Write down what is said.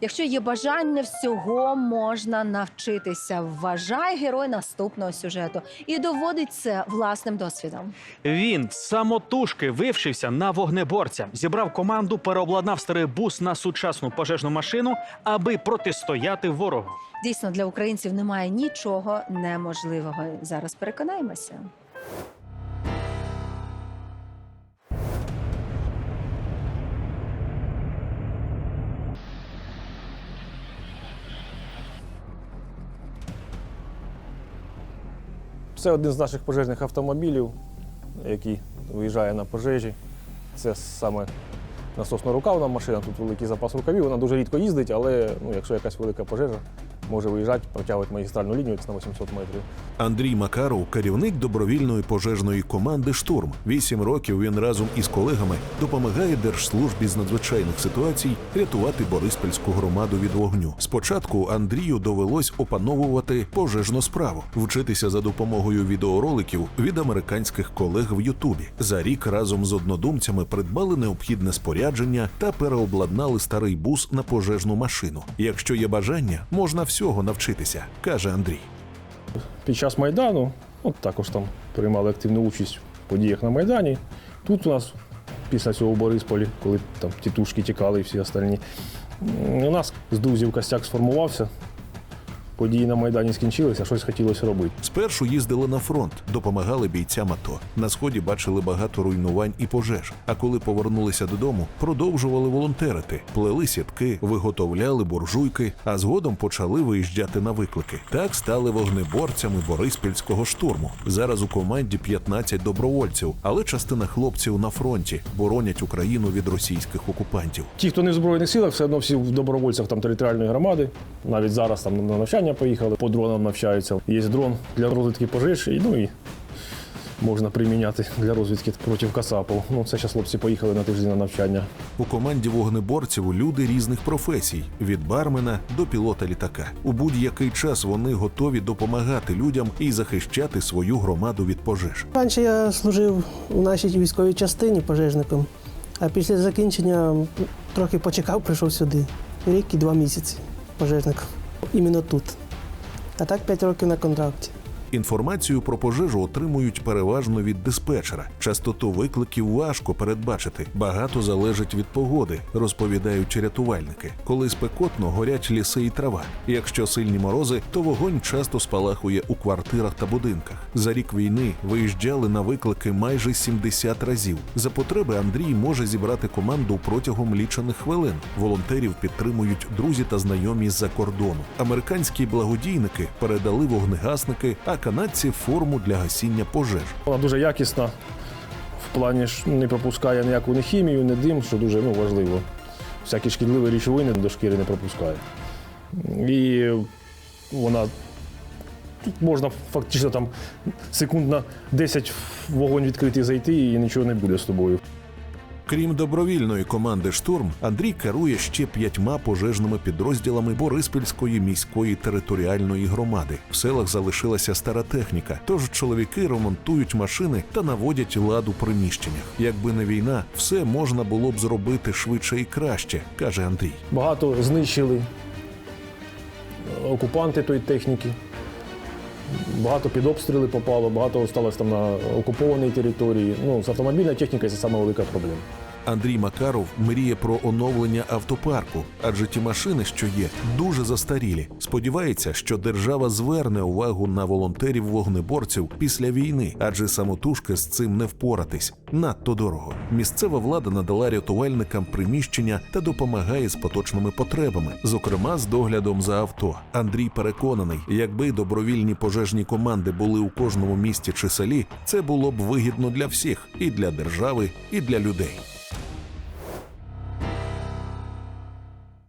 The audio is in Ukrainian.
Якщо є бажання, всього можна навчитися. Вважає герой наступного сюжету і доводить це власним досвідом. Він самотужки вивчився на вогнеборця, зібрав команду, переобладнав старий бус на сучасну пожежну машину, аби протистояти ворогу. Дійсно, для українців немає нічого неможливого. Зараз переконаємося. Це один з наших пожежних автомобілів, який виїжджає на пожежі. Це саме насосно-рукавна машина, тут великий запас рукавів. Вона дуже рідко їздить, але ну, якщо якась велика пожежа, може виїжджати, протягувати магістральну лінію на 800 метрів. Андрій Макаров, керівник добровільної пожежної команди Штурм. Вісім років він разом із колегами допомагає Держслужбі з надзвичайних ситуацій рятувати Бориспільську громаду від вогню. Спочатку Андрію довелось опановувати пожежну справу, вчитися за допомогою відеороликів від американських колег в Ютубі. За рік разом з однодумцями придбали необхідне спорядження та переобладнали старий бус на пожежну машину. Якщо є бажання, можна всього навчитися, каже Андрій. Під час Майдану, от також там приймали активну участь в подіях на Майдані. Тут у нас після цього в Борисполі, коли там тітушки тікали і всі остальні, у нас з друзів костяк сформувався. Події на Майдані скінчилися, щось хотілося робити. Спершу їздили на фронт, допомагали бійцям АТО. На сході бачили багато руйнувань і пожеж. А коли повернулися додому, продовжували волонтерити, плели сітки, виготовляли буржуйки, а згодом почали виїжджати на виклики. Так стали вогнеборцями Бориспільського штурму. Зараз у команді 15 добровольців, але частина хлопців на фронті боронять Україну від російських окупантів. Ті, хто не в Збройних силах, все одно всі в добровольцях там територіальної громади. Навіть зараз там на навчання поїхали, по дронам навчаються. Є дрон для розвідки пожеж, і, ну і можна приміняти для розвідки проти касапів. Ну, це зараз хлопці поїхали на тиждень на навчання. У команді вогнеборців люди різних професій від бармена до пілота літака. У будь-який час вони готові допомагати людям і захищати свою громаду від пожеж. Раніше я служив у нашій військовій частині пожежником, а після закінчення трохи почекав, прийшов сюди. Рік і два місяці пожежником. Іменно тут. А так 5 років на контракті. Інформацію про пожежу отримують переважно від диспетчера. Частоту викликів важко передбачити. Багато залежить від погоди, розповідають рятувальники. Коли спекотно горять ліси і трава. Якщо сильні морози, то вогонь часто спалахує у квартирах та будинках. За рік війни виїжджали на виклики майже 70 разів. За потреби Андрій може зібрати команду протягом лічених хвилин. Волонтерів підтримують друзі та знайомі з-за кордону. Американські благодійники передали вогнегасники, а канадці форму для гасіння пожеж. Вона дуже якісна, в плані ж не пропускає ніяку ні хімію, ні дим, що дуже ну, важливо. Всякі шкідливі речовини до шкіри не пропускає. І вона можна фактично там секунд на 10 вогонь відкритий зайти і нічого не буде з тобою. Крім добровільної команди Штурм, Андрій керує ще п'ятьма пожежними підрозділами Бориспільської міської територіальної громади. В селах залишилася стара техніка, тож чоловіки ремонтують машини та наводять лад у приміщеннях. Якби не війна, все можна було б зробити швидше і краще, каже Андрій. Багато знищили окупанти тої техніки. Багато під обстріли попало, багато залишилось там на окупованій території. Ну, з автомобільною технікою це найвелика проблема. Андрій Макаров мріє про оновлення автопарку, адже ті машини, що є, дуже застарілі. Сподівається, що держава зверне увагу на волонтерів вогнеборців після війни, адже самотужки з цим не впоратись. Надто дорого. Місцева влада надала рятувальникам приміщення та допомагає з поточними потребами, зокрема з доглядом за авто. Андрій переконаний, якби добровільні пожежні команди були у кожному місті чи селі, це було б вигідно для всіх і для держави, і для людей.